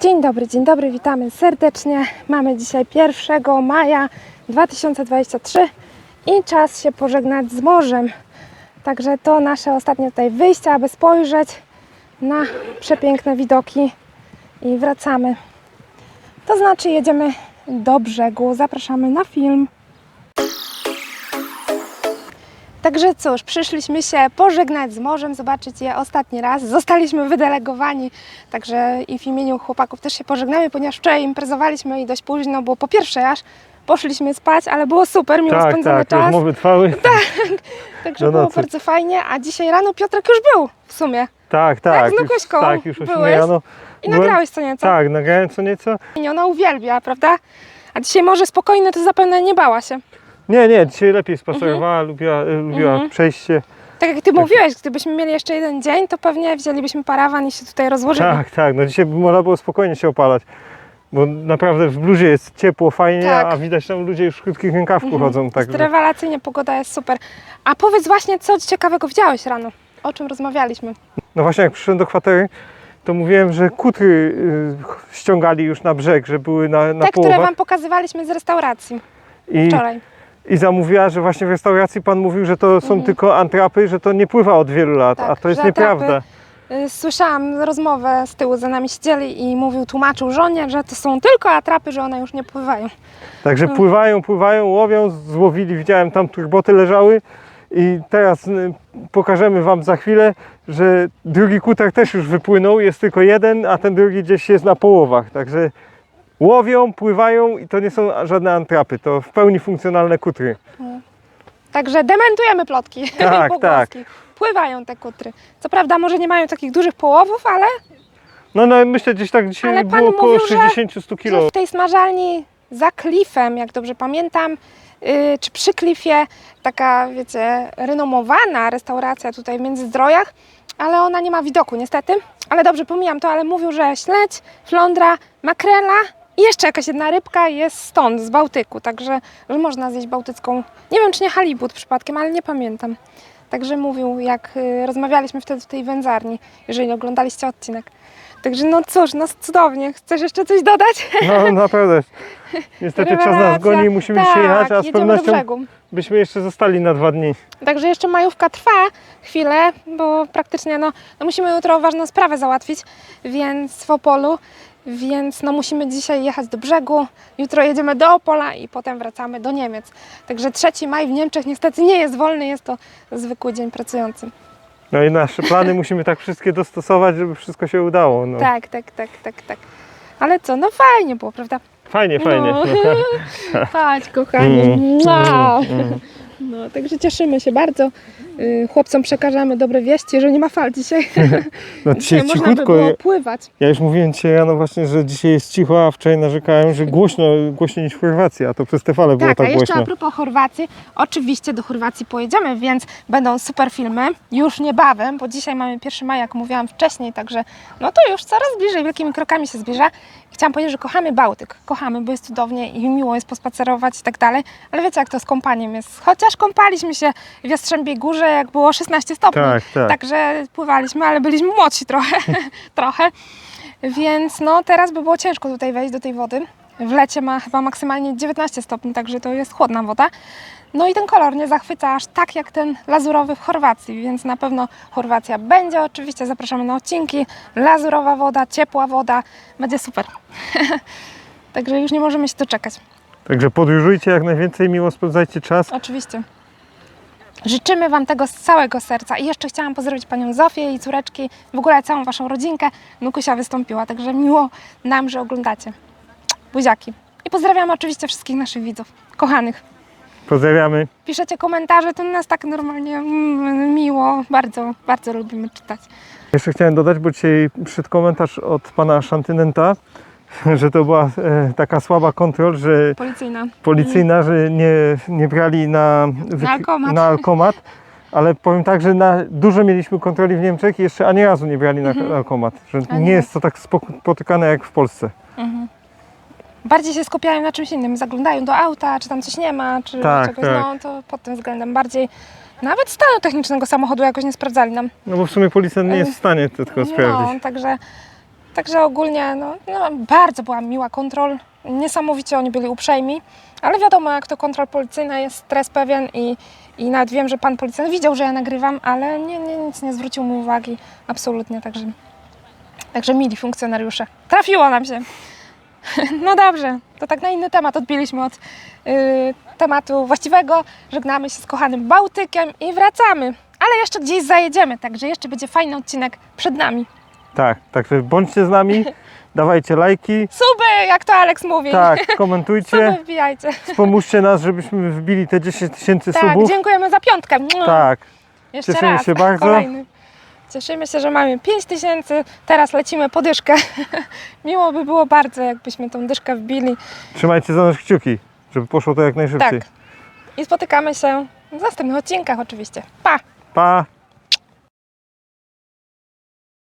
Dzień dobry, dzień dobry, witamy serdecznie. Mamy dzisiaj 1 maja 2023 i czas się pożegnać z morzem. Także to nasze ostatnie tutaj wyjście, aby spojrzeć na przepiękne widoki i wracamy. To znaczy jedziemy do brzegu, zapraszamy na film. Także cóż, przyszliśmy się pożegnać z morzem, zobaczyć je ostatni raz. Zostaliśmy wydelegowani, także i w imieniu chłopaków też się pożegnamy, ponieważ wczoraj imprezowaliśmy i dość późno było po pierwsze aż poszliśmy spać, ale było super, miło Tak, spędzony tak, czas. rozmowy trwały. Także do było nocy. bardzo fajnie, a dzisiaj rano Piotrek już był w sumie Tak, Tak, tak. z Nukuśką już, tak, już o byłeś? 7 rano. i byłem- nagrałeś co nieco. Tak, nagrałem co nieco. I ona uwielbia, prawda? A dzisiaj może spokojne, to zapewne nie bała się. Nie, nie, dzisiaj lepiej spacerowała, lubiła, y, lubiła Mhm. przejście. Tak jak ty mówiłeś, gdybyśmy mieli jeszcze jeden dzień, to pewnie wzięlibyśmy parawan i się tutaj rozłożyli. Tak, tak, no dzisiaj by można było spokojnie się opalać. Bo naprawdę w bluzie jest ciepło, fajnie, Tak. a widać tam ludzie już w krótkich rękawku chodzą. Tak, że- Rewelacyjnie, pogoda jest super. A powiedz właśnie, co ciekawego widziałeś rano? O czym rozmawialiśmy? no właśnie jak przyszedłem do kwatery, to mówiłem, że kutry y, ściągali już na brzeg, że były na, na Te, które połowach. wam pokazywaliśmy z restauracji I, wczoraj. I zamówiła, że właśnie w restauracji pan mówił, że to są tylko antrapy, że to nie pływa od wielu lat, Mhm. Tak, a to jest że atrapy- nieprawda. Y, Słyszałam rozmowę z tyłu, za nami siedzieli i mówił, tłumaczył żonie, że to są tylko atrapy, że one już nie pływają. Także Mm. pływają, pływają, łowią, złowili, widziałem tam turboty leżały i teraz y, pokażemy Wam za chwilę, że drugi kutak też już wypłynął, jest tylko jeden, a ten drugi gdzieś jest na połowach, także łowią, pływają i to nie są żadne antrapy, to w pełni funkcjonalne kutry. Także dementujemy plotki Tak, pogłoski. Pływają te kutry. Co prawda może nie mają takich dużych połowów, ale No, no myślę gdzieś tak dzisiaj Ale pan było około mówił, że- 60-100 że kilo. w tej smażalni za klifem, jak dobrze pamiętam, yy, czy przy klifie, taka wiecie, renomowana restauracja tutaj w Międzyzdrojach, ale ona nie ma widoku niestety. Ale dobrze, pomijam to, ale mówił, że śledź, flądra, makrela i jeszcze jakaś jedna rybka jest stąd, z Bałtyku, także że można zjeść bałtycką. Nie wiem, czy nie halibut przypadkiem, ale nie pamiętam. Także mówił, jak y, rozmawialiśmy wtedy w tej wędzarni, jeżeli oglądaliście odcinek. Także no cóż, no cudownie. Chcesz jeszcze coś dodać? No naprawdę. Niestety czas nas goni musimy tak, dzisiaj jechać, a z pewnością byśmy jeszcze zostali na dwa dni. Także jeszcze majówka trwa chwilę, bo praktycznie no, no musimy jutro ważną sprawę załatwić, więc w Opolu, więc no musimy dzisiaj jechać do brzegu, jutro jedziemy do Opola i potem wracamy do Niemiec. Także 3 maj w Niemczech niestety nie jest wolny, jest to zwykły dzień pracujący. No i nasze plany musimy tak wszystkie dostosować, żeby wszystko się udało. No. Tak, tak, tak, tak, tak. Ale co, no fajnie było, prawda? Fajnie, fajnie. No. Chodź, kochani. Mm, Mua. mm, mm. No, także cieszymy się bardzo. Y, Chłopcom przekażemy dobre wieści, że nie ma fal dzisiaj. No dzisiaj Dzisiaj można by było pływać. Ja już mówiłem dzisiaj rano właśnie, że dzisiaj jest cicho, a wczoraj narzekałem, że głośno, głośniej niż w Chorwacji, a to przez te fale było Tak, a tak jeszcze głośno. a propos Chorwacji, oczywiście do Chorwacji pojedziemy, więc będą super filmy już niebawem, bo dzisiaj mamy 1 maja, jak mówiłam wcześniej, także no to już coraz bliżej, wielkimi krokami się zbliża. Chciałam powiedzieć, że kochamy Bałtyk, kochamy, bo jest cudownie i miło jest pospacerować i tak dalej, ale wiecie jak to z kąpaniem jest, chociaż kąpaliśmy się w Jastrzębiej Górze, jak było 16 stopni, Tak, tak. także pływaliśmy, ale byliśmy młodsi trochę, trochę, więc no teraz by było ciężko tutaj wejść do tej wody. W lecie ma chyba maksymalnie 19 stopni, także to jest chłodna woda. No i ten kolor nie zachwyca aż tak jak ten lazurowy w Chorwacji, więc na pewno Chorwacja będzie. Oczywiście zapraszamy na odcinki. Lazurowa woda, ciepła woda, będzie super. Także już nie możemy się doczekać. Także podróżujcie jak najwięcej, miło spędzajcie czas. Oczywiście. Życzymy Wam tego z całego serca. I jeszcze chciałam pozdrowić Panią Zofię i córeczki, w ogóle całą Waszą rodzinkę. Nukusia wystąpiła, także miło nam, że oglądacie. Buziaki. I pozdrawiam oczywiście wszystkich naszych widzów, kochanych. Pozdrawiamy. Piszecie komentarze, to nas tak normalnie mm, miło, bardzo, bardzo lubimy czytać. Jeszcze chciałem dodać, bo dzisiaj przyszedł komentarz od pana Szantynenta, że to była e, taka słaba kontrol, że Policyjna. policyjna, że nie, nie brali na, wyk- alkomat. na alkomat. Ale powiem tak, że na, dużo mieliśmy kontroli w Niemczech i jeszcze ani razu nie brali na Mhm. alkomat. Że nie jest to tak spotykane jak w Polsce. Mhm. Bardziej się skupiają na czymś innym, zaglądają do auta, czy tam coś nie ma, czy Tak, czegoś, tak. no to pod tym względem bardziej nawet stanu technicznego samochodu jakoś nie sprawdzali nam. No bo w sumie policjant nie jest w stanie tego sprawdzić. No, także Także ogólnie no, no, bardzo była miła kontrol. Niesamowicie oni byli uprzejmi, ale wiadomo, jak to kontrol policyjna jest stres pewien i, i nawet wiem, że pan policjant widział, że ja nagrywam, ale nie, nie, nic nie zwrócił mi uwagi. Absolutnie, także, także mili funkcjonariusze. Trafiło nam się. No dobrze, to tak na inny temat odbiliśmy od y, tematu właściwego. Żegnamy się z kochanym Bałtykiem i wracamy. Ale jeszcze gdzieś zajedziemy, także jeszcze będzie fajny odcinek przed nami. Tak, także bądźcie z nami, dawajcie lajki, Suby, jak to Alex mówi. tak, Suby komentujcie, wbijajcie. pomóżcie nas, żebyśmy wbili te 10 tysięcy Tak, subów. dziękujemy za piątkę. Tak, Jeszcze cieszymy raz. się bardzo. Kolejny. Cieszymy się, że mamy 5 tysięcy. Teraz lecimy po dyszkę. Miło by było bardzo, jakbyśmy tą dyszkę wbili. trzymajcie za nas kciuki, żeby poszło to jak najszybciej. Tak. I spotykamy się w następnych odcinkach oczywiście. Pa! Pa!